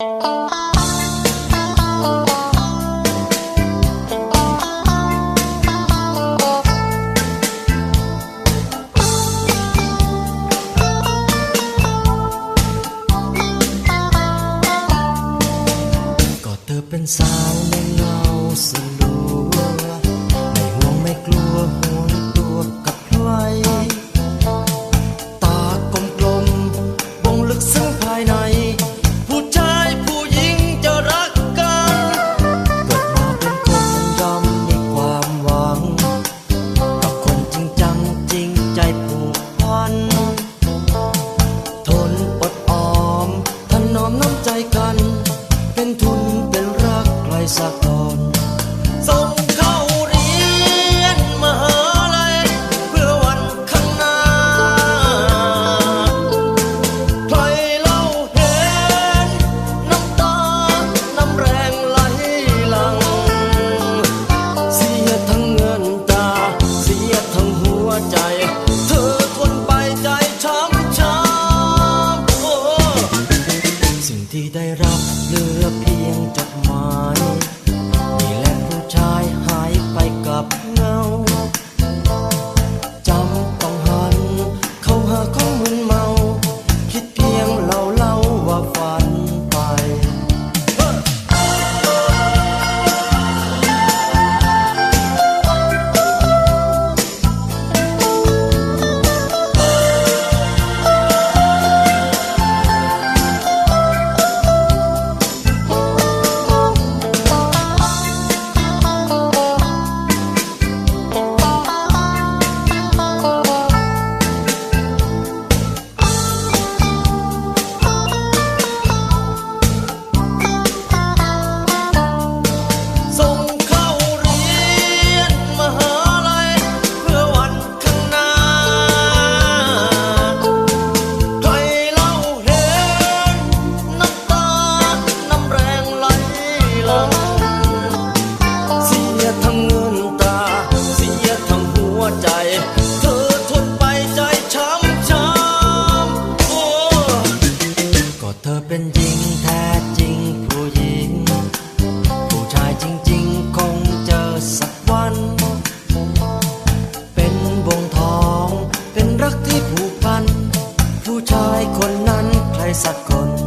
เธอเป็นสาวในเงาสลัวไม่ห่วงไม่กลัวห่วงตัวกับใคร ตากลมกลมบ่งลึกซึ้งภายใน กัน เป็นทุนเป็นรักใครสักตอน ที่ได้รับ sacón.